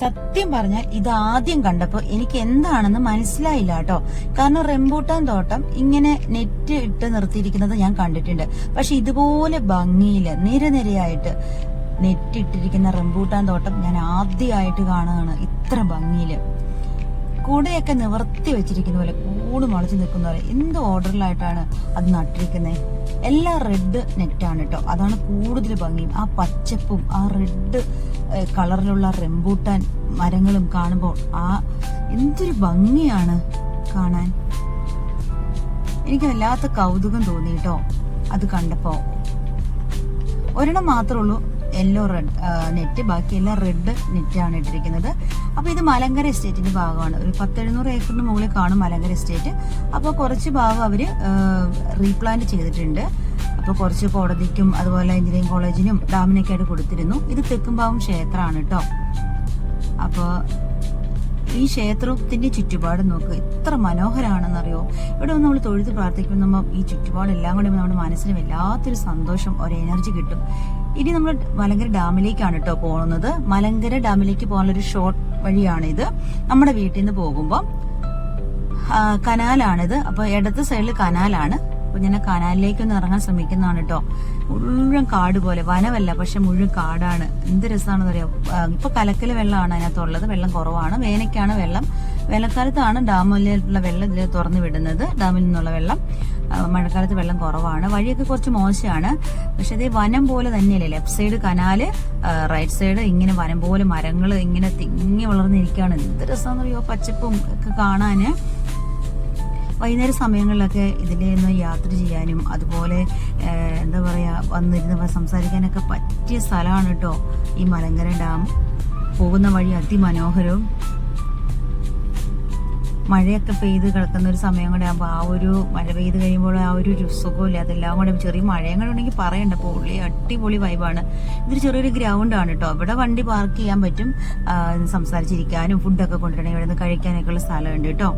സത്യം പറഞ്ഞാൽ ഇത് ആദ്യം കണ്ടപ്പോൾ എനിക്ക് എന്താണെന്ന് മനസ്സിലായില്ല കേട്ടോ. കാരണം റെമ്പൂട്ടാൻ തോട്ടം ഇങ്ങനെ നെറ്റ് ഇട്ട് നിർത്തിയിരിക്കുന്നത് ഞാൻ കണ്ടിട്ടുണ്ട്. പക്ഷെ ഇതുപോലെ ഭംഗിയിൽ നിരനിരയായിട്ട് നെറ്റ് ഇട്ടിരിക്കുന്ന റെമ്പൂട്ടാൻ തോട്ടം ഞാൻ ആദ്യമായിട്ട് കാണുകയാണ്. ഇത്ര ഭംഗിയിൽ. കൂടെയൊക്കെ നിവർത്തി വെച്ചിരിക്കുന്ന പോലെ കൂട് മുളച്ച് നിൽക്കുന്ന പോലെ എന്ത് ഓർഡറിലായിട്ടാണ് അത് നട്ടിരിക്കുന്നത് എല്ലാ റെഡ് നെറ്റാണ് കേട്ടോ. അതാണ് കൂടുതൽ ഭംഗിയും. ആ പച്ചപ്പും ആ റെഡ് കളറിലുള്ള റെമ്പൂട്ടാൻ മരങ്ങളും കാണുമ്പോൾ ആ എന്തൊരു ഭംഗിയാണ് കാണാൻ. എനിക്ക് വല്ലാത്ത കൗതുകം തോന്നി കേട്ടോ അത് കണ്ടപ്പോ. ഒരെണ്ണം മാത്രമേ ഉള്ളൂ യെല്ലോ റെഡ് നെറ്റ് ബാക്കിയെല്ലാം റെഡ് നെറ്റാണ് ഇട്ടിരിക്കുന്നത്. അപ്പൊ ഇത് മലങ്കര എസ്റ്റേറ്റിന്റെ ഭാഗമാണ്. ഒരു പത്തെഴുന്നൂറ് ഏക്കറിന് മുകളിൽ കാണും മലങ്കര എസ്റ്റേറ്റ് അപ്പോൾ കുറച്ച് ഭാഗം അവർ റീപ്ലാന്റ് ചെയ്തിട്ടുണ്ട്. അപ്പോൾ കുറച്ച് കോടതിക്കും അതുപോലെ എഞ്ചിനീയറിംഗ് കോളേജിനും ഡാമിനൊക്കെ ആയിട്ട് കൊടുത്തിരുന്നു. ഇത് തെക്കുംഭാവം ക്ഷേത്രമാണ് കേട്ടോ. അപ്പോൾ ഈ ക്ഷേത്രത്തിന്റെ ചുറ്റുപാട് നോക്ക് എത്ര മനോഹരമാണെന്നറിയോ ഇവിടെ നമ്മൾ തൊഴുത് പ്രാർത്ഥിക്കുമ്പോൾ നമ്മൾ ഈ ചുറ്റുപാട് എല്ലാം കൂടി നമ്മുടെ മനസ്സിന് വല്ലാത്തൊരു സന്തോഷം ഒരു എനർജി കിട്ടും. ഇനി നമ്മൾ മലങ്കര ഡാമിലേക്കാണ് കേട്ടോ പോകുന്നത് മലങ്കര ഡാമിലേക്ക് പോകാനുള്ള ഒരു ഷോർട്ട് വഴിയാണ് ഇത് നമ്മുടെ വീട്ടിൽ നിന്ന് പോകുമ്പോൾ കനാലാണിത്. അപ്പൊ ഇടത്ത് സൈഡിൽ കനാലാണ്. അപ്പൊ ഞാൻ കനാലിലേക്ക് ഒന്ന് ഇറങ്ങാൻ ശ്രമിക്കുന്നതാണ് കേട്ടോ മുഴുവൻ കാട് പോലെ വനമല്ല പക്ഷെ മുഴുവൻ കാടാണ്. എന്ത് രസമാണെന്ന് അറിയാം ഇപ്പൊ കലക്കൽ വെള്ളമാണ് അതിനകത്തുള്ളത്. വെള്ളം കുറവാണ്. വേനയ്ക്കാണ് വെള്ളം. വേനൽക്കാലത്താണ് ഡാമിലുള്ള വെള്ളം ഇതിൽ തുറന്നു വിടുന്നത്. ഡാമിൽ നിന്നുള്ള വെള്ളം. മഴക്കാലത്ത് വെള്ളം കുറവാണ്. വഴിയൊക്കെ കുറച്ച് മോശമാണ്. പക്ഷെ ഇത് വനം പോലെ തന്നെയല്ലേ? Left side canal right side ഇങ്ങനെ വനം പോലെ മരങ്ങൾ ഇങ്ങനെ തിങ്ങി വളർന്നിരിക്കുകയാണ്. എന്ത് രസമാണെന്നറിയോ പച്ചപ്പും ഒക്കെ കാണാന്. വൈകുന്നേര സമയങ്ങളിലൊക്കെ ഇതിലേന്ന് യാത്ര ചെയ്യാനും അതുപോലെ എന്താ പറയുക വന്നിരുന്ന് സംസാരിക്കാനൊക്കെ പറ്റിയ സ്ഥലമാണ് കേട്ടോ ഈ മലങ്കര ഡാം. പോകുന്ന വഴി അതിമനോഹരവും മഴയൊക്കെ പെയ്ത് കിടക്കുന്ന ഒരു സമയം കൂടെ ആകുമ്പോൾ ആ ഒരു മഴ പെയ്ത് കഴിയുമ്പോൾ ആ ഒരു സുഖമില്ല അതെല്ലാം കൂടെ ചെറിയ മഴയും ഉണ്ടെങ്കിൽ പറയണ്ട പൊള്ളി അടിപൊളി വൈബാണ് ഇതൊരു ചെറിയൊരു ഗ്രൗണ്ട് ആണ് കേട്ടോ ഇവിടെ വണ്ടി പാർക്ക് ചെയ്യാൻ പറ്റും. സംസാരിച്ചിരിക്കാനും ഫുഡൊക്കെ കൊണ്ടുവരണമെങ്കിൽ ഇവിടെ നിന്ന് കഴിക്കാനൊക്കെ ഉള്ള സ്ഥലമുണ്ട് കേട്ടോ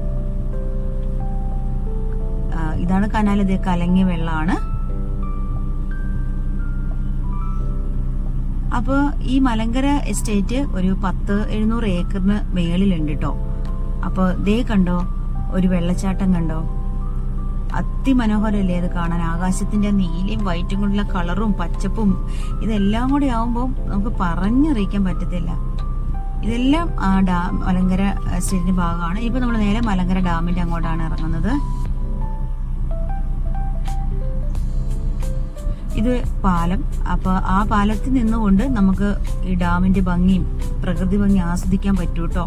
ഇതാണ് കനാൽ ഇത് കലങ്ങിയ വെള്ളമാണ് അപ്പോൾ ഈ മലങ്കര എസ്റ്റേറ്റ് ഒരു പത്ത് എഴുന്നൂറ് ഏക്കറിന് മേളിലുണ്ട് കേട്ടോ അപ്പോൾ ദേ കണ്ടോ ഒരു വെള്ളച്ചാട്ടം കണ്ടോ? അതിമനോഹരല്ലേ അത് കാണാൻ? ആകാശത്തിന്റെ നീലയും വൈറ്റും കൊണ്ടുള്ള കളറും പച്ചപ്പും ഇതെല്ലാം കൂടി ആവുമ്പോൾ നമുക്ക് പറഞ്ഞറിയിക്കാൻ പറ്റത്തില്ല. ഇതെല്ലാം ഡാം മലങ്കര എസ്റ്റേറ്റിന്റെ ഭാഗമാണ്. ഇപ്പൊ നമ്മൾ നേരെ മലങ്കര ഡാമിന്റെ അങ്ങോട്ടാണ് ഇറങ്ങുന്നത്. ഇത് പാലം. അപ്പൊ ആ പാലത്തിൽ നിന്നുകൊണ്ട് നമുക്ക് ഈ ഡാമിന്റെ ഭംഗിയും പ്രകൃതി ഭംഗി ആസ്വദിക്കാൻ പറ്റൂ കേട്ടോ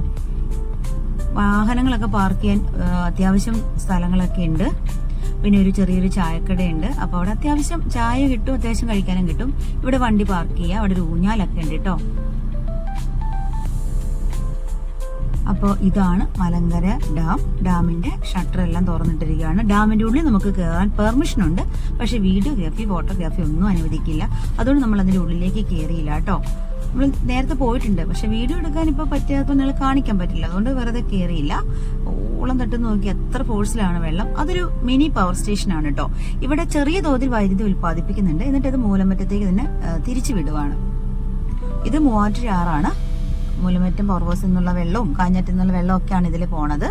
വാഹനങ്ങളൊക്കെ പാർക്ക് ചെയ്യാൻ അത്യാവശ്യം സ്ഥലങ്ങളൊക്കെ ഉണ്ട്. പിന്നെ ഒരു ചെറിയൊരു ചായക്കടയുണ്ട്. അപ്പോൾ അവിടെ അത്യാവശ്യം ചായ കിട്ടും അത്യാവശ്യം കഴിക്കാനും കിട്ടും. ഇവിടെ വണ്ടി പാർക്ക് ചെയ്യുക അവിടെ ഒരു ഊഞ്ഞാലൊക്കെ ഉണ്ട് കേട്ടോ അപ്പോൾ ഇതാണ് മലങ്കര ഡാം. ഡാമിന്റെ ഷട്ടർ എല്ലാം തുറന്നിട്ടിരിക്കുകയാണ്. ഡാമിന്റെ ഉള്ളിൽ നമുക്ക് കയറാൻ പെർമിഷൻ ഉണ്ട്. പക്ഷെ വീഡിയോഗ്രാഫി ഫോട്ടോഗ്രാഫി ഒന്നും അനുവദിക്കില്ല. അതുകൊണ്ട് നമ്മൾ അതിന്റെ ഉള്ളിലേക്ക് കയറിയില്ല കേട്ടോ. നമ്മൾ നേരത്തെ പോയിട്ടുണ്ട്. പക്ഷെ വീഡിയോ എടുക്കാൻ ഇപ്പോൾ പറ്റാത്തപ്പോൾ നിങ്ങൾ കാണിക്കാൻ പറ്റില്ല. അതുകൊണ്ട് വെറുതെ കയറിയില്ല ഓളം തട്ട് നോക്കി എത്ര ഫോഴ്സിലാണ് വെള്ളം. അതൊരു മിനി പവർ സ്റ്റേഷൻ ആണ് കേട്ടോ. ഇവിടെ ചെറിയ തോതിൽ വൈദ്യുതി ഉൽപ്പാദിപ്പിക്കുന്നുണ്ട്. എന്നിട്ട് അത് മൂലമറ്റത്തേക്ക് തന്നെ തിരിച്ചു വിടുവാണ്. ഇത് മൂവാറ്റുപുഴ ആറാണ് മൂലമറ്റം പർവസ് നിന്നുള്ള വെള്ളവും കാഞ്ഞാറ്റിൽ നിന്നുള്ള വെള്ളവും ഒക്കെയാണ് ഇതിൽ പോണത്.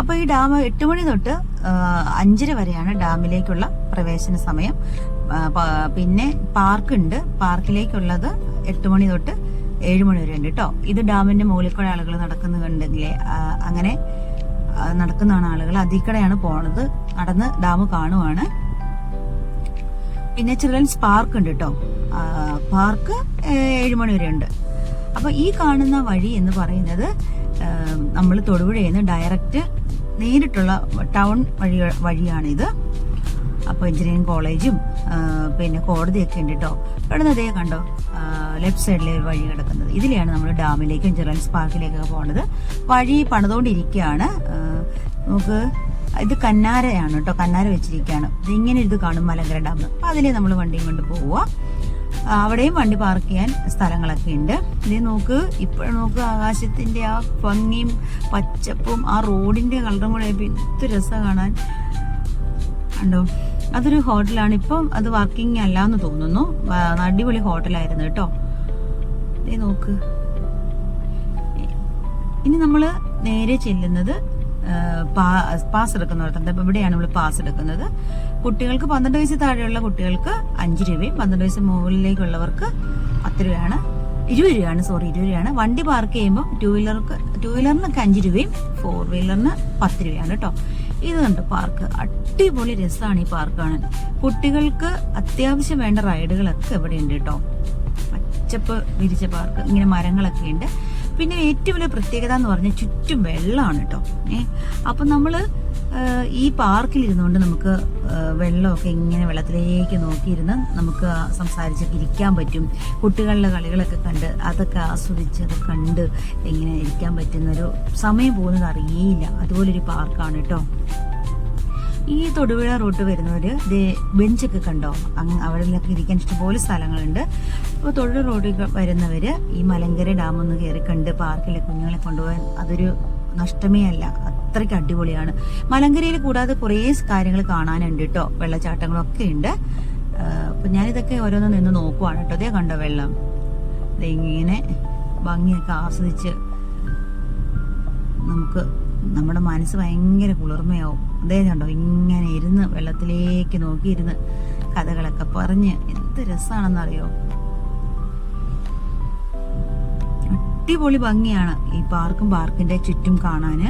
അപ്പോൾ ഈ ഡാം എട്ട് മണി തൊട്ട് അഞ്ചര വരെയാണ് ഡാമിലേക്കുള്ള പ്രവേശന സമയം. പിന്നെ പാർക്ക് ഉണ്ട് പാർക്കിലേക്കുള്ളത് എട്ട് മണി തൊട്ട് ഏഴ് മണി വരെ ഉണ്ട് കേട്ടോ ഇത് ഡാമിന്റെ മുകളിൽ കൂടെ ആളുകൾ നടക്കുന്നുണ്ടെങ്കിൽ അങ്ങനെ നടക്കുന്നതാണ് ആളുകൾ അതിക്കടെയാണ് പോണത്. നടന്ന് ഡാം കാണുവാണ്. പിന്നെ ചിൽഡ്രൻസ് പാർക്ക് ഉണ്ട് കേട്ടോ പാർക്ക് ഏഴ് മണി വരെ ഉണ്ട്. അപ്പൊ ഈ കാണുന്ന വഴി എന്ന് പറയുന്നത് നമ്മൾ തൊടുപുഴയിൽ നിന്ന് ഡയറക്റ്റ് നേരിട്ടുള്ള ടൗൺ വഴി വഴിയാണിത്. അപ്പോൾ എഞ്ചിനീയറിംഗ് കോളേജും പിന്നെ കോടതിയൊക്കെ ഉണ്ട് കേട്ടോ ഇവിടുന്ന് അതേ കണ്ടോ ലെഫ്റ്റ് സൈഡിലെ ഒരു വഴി കിടക്കുന്നത്. ഇതിലെയാണ് നമ്മൾ ഡാമിലേക്കും ചിൽഡ്രൻസ് പാർക്കിലേക്കൊക്കെ പോകുന്നത് വഴി പണിതുകൊണ്ടിരിക്കുകയാണ് നമുക്ക് ഇത് കന്നാരയാണ് കേട്ടോ കന്നാര വെച്ചിരിക്കുകയാണ് ഇതിങ്ങനെ ഇത് കാണും മലങ്കര ഡാം. അപ്പം അതിലേ നമ്മൾ വണ്ടിയും കൊണ്ട് പോവുക അവിടെയും വണ്ടി പാർക്ക് ചെയ്യാൻ സ്ഥലങ്ങളൊക്കെ ഉണ്ട്. ഇത് നോക്ക് ഇപ്പോഴും നോക്ക് ആകാശത്തിന്റെ ആ ഭംഗിയും പച്ചപ്പും ആ റോഡിന്റെ കളറും കൂടെ ആയപ്പോ എന്ത് രസം കാണാൻ. ഉണ്ടോ അതൊരു ഹോട്ടലാണ് ഇപ്പം അത് വർക്കിംഗ് അല്ല എന്ന് തോന്നുന്നു. അടിപൊളി ഹോട്ടലായിരുന്നു കേട്ടോ. ഇതേ നോക്ക്. ഇനി നമ്മൾ നേരെ ചെല്ലുന്നത് പാസ് എടുക്കുന്നവർക്ക് ഇവിടെയാണ് നമ്മൾ പാസ് എടുക്കുന്നത്. കുട്ടികൾക്ക് പന്ത്രണ്ട് വയസ്സ് താഴെയുള്ള കുട്ടികൾക്ക് അഞ്ച് രൂപയും പന്ത്രണ്ട് വയസ്സ് മുകളിലേക്കുള്ളവർക്ക് പത്ത് രൂപയാണ്. ഇരുപത് രൂപയാണ് സോറി ഇരുപത് രൂപയാണ്. വണ്ടി പാർക്ക് ചെയ്യുമ്പോൾ ടൂ വീലർക്ക് ടൂ വീലറിനൊക്കെ അഞ്ച് രൂപയും ഫോർ വീലറിന് പത്ത് രൂപയാണ് കേട്ടോ ഇത് കണ്ട് പാർക്ക് അടിപൊളി രസമാണ് ഈ പാർക്ക് കാണാൻ. കുട്ടികൾക്ക് അത്യാവശ്യം വേണ്ട റൈഡുകളൊക്കെ ഇവിടെ ഉണ്ട് കേട്ടോ പച്ചപ്പ് വിരിച്ച പാർക്ക് ഇങ്ങനെ മരങ്ങളൊക്കെ ഉണ്ട്. പിന്നെ ഏറ്റവും വലിയ പ്രത്യേകത എന്ന് പറഞ്ഞാൽ ചുറ്റും വെള്ളമാണ് കേട്ടോ ഏഹ് അപ്പൊ നമ്മൾ ഏഹ്, ഈ പാർക്കിൽ ഇരുന്നുകൊണ്ട് നമുക്ക് വെള്ളമൊക്കെ ഇങ്ങനെ വെള്ളത്തിലേക്ക് നോക്കിയിരുന്ന് നമുക്ക് സംസാരിച്ചൊക്കെ ഇരിക്കാൻ പറ്റും. കുട്ടികളുടെ കളികളൊക്കെ കണ്ട് അതൊക്കെ ആസ്വദിച്ച് അത് കണ്ട് ഇങ്ങനെ ഇരിക്കാൻ പറ്റുന്നൊരു സമയം പോകുന്നത് അറിയേയില്ല. അതുപോലൊരു പാർക്കാണ് കേട്ടോ. ഈ തൊടുപുഴ റൂട്ട് വരുന്നവര് ദേ ബെഞ്ചൊക്കെ കണ്ടോ? അങ്ങ് അവിടെയൊക്കെ ഇരിക്കാൻ ഇഷ്ടംപോലെ സ്ഥലങ്ങളുണ്ട്. അപ്പോൾ തൊഴിൽ റോഡിൽ വരുന്നവർ ഈ മലങ്കര ഡാം ഒന്ന് കയറി കണ്ട് പാർക്കിലെ കുഞ്ഞുങ്ങളെ കൊണ്ടുപോകാൻ അതൊരു നഷ്ടമേ അല്ല. അത്രയ്ക്ക് അടിപൊളിയാണ്. മലങ്കരയിൽ കൂടാതെ കുറേ കാര്യങ്ങൾ കാണാനുണ്ട് കേട്ടോ വെള്ളച്ചാട്ടങ്ങളൊക്കെ ഉണ്ട്. അപ്പം ഞാനിതൊക്കെ ഓരോന്ന് നിന്ന് നോക്കുവാണ് കേട്ടോ അതേ കണ്ടോ വെള്ളം? ഇങ്ങനെ ഭംഗിയൊക്കെ ആസ്വദിച്ച് നമുക്ക് നമ്മുടെ മനസ്സ് ഭയങ്കര കുളിർമയാവും. അതേ കണ്ടോ ഇങ്ങനെ ഇരുന്ന് വെള്ളത്തിലേക്ക് നോക്കിയിരുന്ന് കഥകളൊക്കെ പറഞ്ഞ് എന്ത് രസമാണെന്നറിയോ അടിപൊളി ഭംഗിയാണ് ഈ പാർക്കും പാർക്കിന്റെ ചുറ്റും കാണാന്.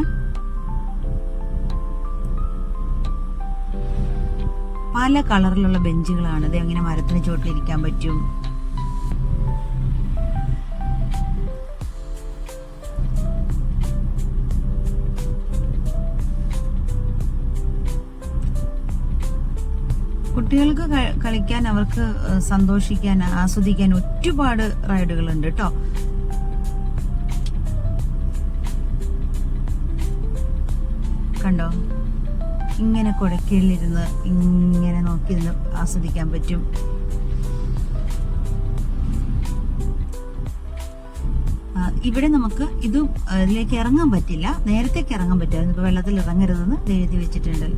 പല കളറിലുള്ള ബെഞ്ചുകളാണ്. ഇത് അങ്ങനെ മരത്തിന് ചുവട്ടിലിരിക്കാൻ പറ്റും. കുട്ടികൾക്ക് കളിക്കാൻ അവർക്ക് സന്തോഷിക്കാൻ ആസ്വദിക്കാൻ ഒരുപാട് റൈഡുകൾ ഉണ്ട് കേട്ടോ കണ്ടോ? ഇങ്ങനെ കുടക്കീഴിലിരുന്ന് ഇങ്ങനെ നോക്കി നിന്ന് ആസ്വദിക്കാൻ പറ്റും. ഇവിടെ നമുക്ക് ഇത് ഇതിലേക്ക് ഇറങ്ങാൻ പറ്റില്ല. നേരത്തേക്ക് ഇറങ്ങാൻ പറ്റുമായിരുന്നു ഇപ്പൊ വെള്ളത്തിൽ ഇറങ്ങരുതെന്ന് എഴുതി വെച്ചിട്ടുണ്ട്.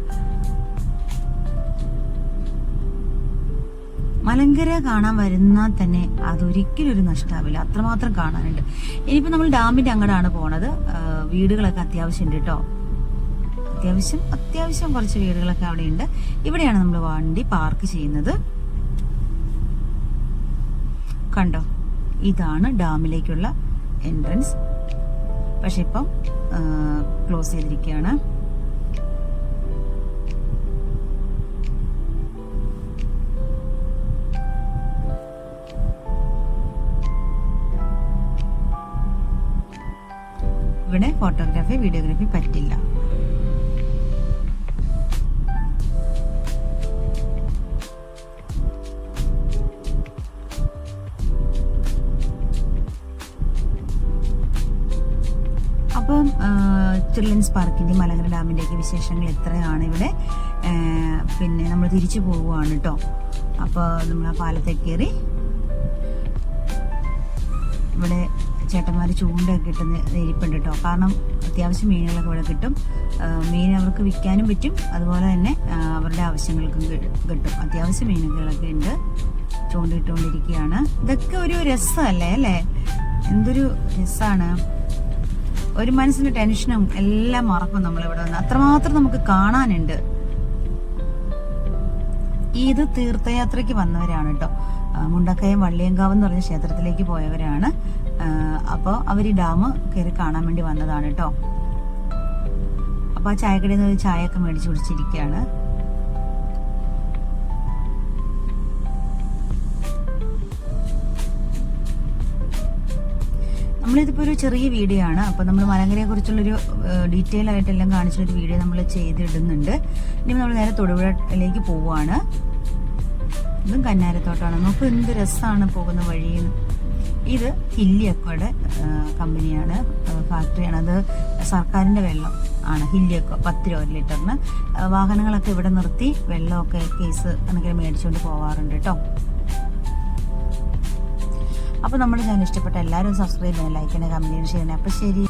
മലങ്കര കാണാൻ വരുന്നാൽ തന്നെ അതൊരിക്കലും ഒരു നഷ്ടാവില്ല. അത്രമാത്രം കാണാനുണ്ട്. ഇനിയിപ്പോ നമ്മൾ ഡാമിന്റെ അങ്ങടാണ് പോണത്. വീടുകളൊക്കെ അത്യാവശ്യമുണ്ട് കേട്ടോ അത്യാവശ്യം അത്യാവശ്യം കുറച്ച് വീടുകളൊക്കെ അവിടെ ഉണ്ട് ഇവിടെയാണ് നമ്മൾ വണ്ടി പാർക്ക് ചെയ്യുന്നത്. കണ്ടോ? ഇതാണ് ഡാമിലേക്കുള്ള എൻട്രൻസ് പക്ഷെ ഇപ്പം ക്ലോസ് ചെയ്തിരിക്കുകയാണ്. ഇവിടെ ഫോട്ടോഗ്രാഫി വീഡിയോഗ്രാഫി പറ്റില്ല. അപ്പം ചിൽഡ്രൻസ് പാർക്കിന്റെ മലങ്കര ഡാമിന്റെയൊക്കെ വിശേഷങ്ങൾ എത്രയാണ് ഇവിടെ? പിന്നെ നമ്മൾ തിരിച്ചു പോവുകയാണ് കേട്ടോ. അപ്പോൾ നമ്മൾ ആ പാലത്തെ കയറി ഇവിടെ ചേട്ടന്മാർ ചൂണ്ടൊക്കെ കിട്ടുന്ന ഇരിപ്പുണ്ട് കേട്ടോ. കാരണം അത്യാവശ്യം മീനുകളൊക്കെ ഇവിടെ കിട്ടും. മീൻ അവർക്ക് വിൽക്കാനും പറ്റും. അതുപോലെ തന്നെ അവരുടെ ആവശ്യങ്ങൾക്കും കിട്ടും. അത്യാവശ്യം മീനുകളൊക്കെ ഉണ്ട്. ചൂണ്ടിട്ടുകൊണ്ടിരിക്കുകയാണ് ഇതൊക്കെ ഒരു രസമല്ലേ അല്ലേ? എന്തൊരു രസമാണ് ഒരു മനസ്സിന്റെ ടെൻഷനും എല്ലാം മറക്കും നമ്മൾ ഇവിടെ വന്ന്. അത്രമാത്രം നമുക്ക് കാണാനുണ്ട്. ഇത് തീർത്ഥയാത്രയ്ക്ക് വന്നവരാണ് കേട്ടോ മുണ്ടക്കയം വള്ളിയങ്കാവ് എന്ന് പറഞ്ഞ ക്ഷേത്രത്തിലേക്ക് പോയവരാണ്. അപ്പോൾ അവർ ഈ ഡാം കയറി കാണാൻ വേണ്ടി വന്നതാണ് കേട്ടോ അപ്പൊ ആ ചായക്കടയിൽ നിന്ന് ചായയൊക്കെ മേടിച്ചു കുടിച്ചിരിക്കുകയാണ്. നമ്മളിതിപ്പോ ഒരു ചെറിയ വീഡിയോ ആണ് അപ്പൊ നമ്മൾ മലങ്കരയെ കുറിച്ചുള്ളൊരു ഡീറ്റെയിൽ ആയിട്ടെല്ലാം കാണിച്ചൊരു വീഡിയോ നമ്മൾ ചെയ്തിടുന്നുണ്ട്. ഇനി നമ്മൾ നേരെ തൊടുപുഴയിലേക്ക് പോവാണ്. ഇതും കന്നാരത്തോട്ടാണ്. നമുക്ക് എന്ത് രസമാണ് പോകുന്ന വഴിയിൽ ഇത് ഹില്ലിയക്കോടെ കമ്പനിയാണ് ഫാക്ടറിയാണ്. അത് സർക്കാരിന്റെ വെള്ളം ആണ് ഹില്ലിയക്കോ പത്ത് രൂപ ലിറ്ററിന്. വാഹനങ്ങളൊക്കെ ഇവിടെ നിർത്തി വെള്ളമൊക്കെ കേസ് അങ്ങനെ മേടിച്ചുകൊണ്ട് പോവാറുണ്ട് കേട്ടോ അപ്പോൾ നമ്മൾ ഞാൻ ഇഷ്ടപ്പെട്ട എല്ലാവരും സബ്സ്ക്രൈബ് ചെയ്യണം ലൈക്ക് ചെയ്യണം കമന്റ് ചെയ്യണം അപ്പോൾ ശരി.